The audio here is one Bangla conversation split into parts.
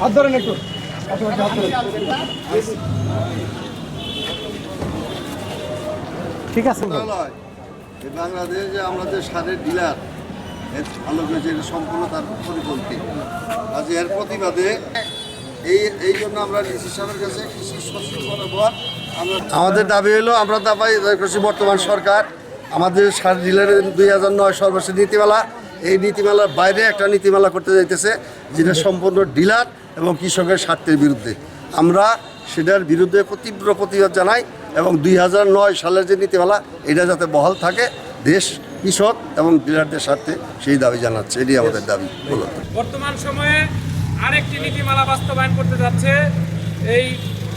হাত ধরেন একটু। ঠিক আছে বাংলাদেশ যে আমাদের সারের ডিলার এর ভালো করেছে এটা সম্পূর্ণ তার পরিপন্থী কাজে এর প্রতিবাদে এই এই জন্য আমরা ডিসি সাহেবের কাছে কৃষি সচিব আমরা আমাদের দাবি হলো আমরা দাবি করছি বর্তমান সরকার আমাদের সার ডিলারের দুই হাজার নয় সর্বশেষ নীতিমালা। এই নীতিমালার বাইরে একটা নীতিমালা করতে যাইতেছে, যেটা সম্পূর্ণ ডিলার এবং কৃষকের স্বার্থের বিরুদ্ধে। আমরা সেটার বিরুদ্ধে তীব্র প্রতিবাদ জানাই এবং দুই হাজার নয় সালের যে নীতিমালা, এটা যাতে বহাল থাকে, দেশ, কৃষক এবং ডিলারদের স্বার্থে সেই দাবি জানাচ্ছে। এটি আমাদের দাবি। বর্তমান সময়ে আরেকটি নীতিমালা বাস্তবায়ন করতে যাচ্ছে, এই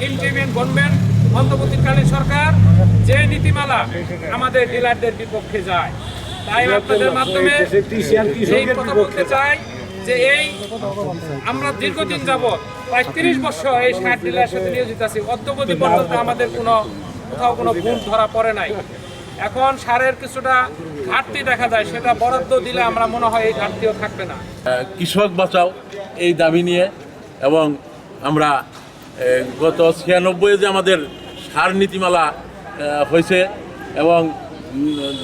ইন্টিমেন্ট গভর্নমেন্ট অন্তর্বর্তীকালীন সরকার যে নীতিমালা আমাদের ডিলারদের বিপক্ষে যায় তাই আপনাদের মাধ্যমে এই কথা বলতে চাই যে এই আমরা দীর্ঘদিন যাবৎ প্রায় তিরিশ বছর এই সার ডিলার সাথে নিয়োজিত আছি। অদ্যবধি পর্যন্ত আমাদের কোনো কোথাও কোনো ভুল ধরা পড়ে নাই। এখন সারের কিছুটা ঘাটতি দেখা যায় সেটা বরাদ্দ দিলে আমরা মনে হয় এই ঘাটতিও থাকবে না। কৃষক বাঁচাও এই দাবি নিয়ে এবং আমরা গত ছিয়ানব্বই যে আমাদের সার নীতিমালা হয়েছে এবং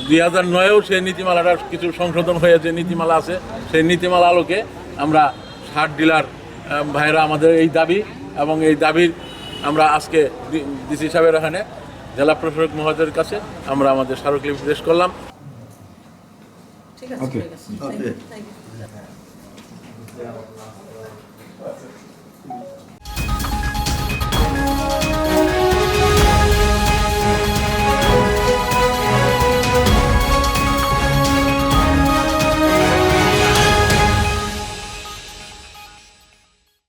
দুই হাজার নয়েও সেই নীতিমালাটার কিছু সংশোধন হয়ে যে নীতিমালা আছে সেই নীতিমালা আলোকে আমরা সার ডিলার ভাইরা আমাদের এই দাবি এবং এই দাবির আমরা আজকে ডিসি সাহেবের এখানে জেলা প্রশাসক মহোদয়ের কাছে আমরা আমাদের স্মারকলিপি পেশ করলাম। ঠিক আছে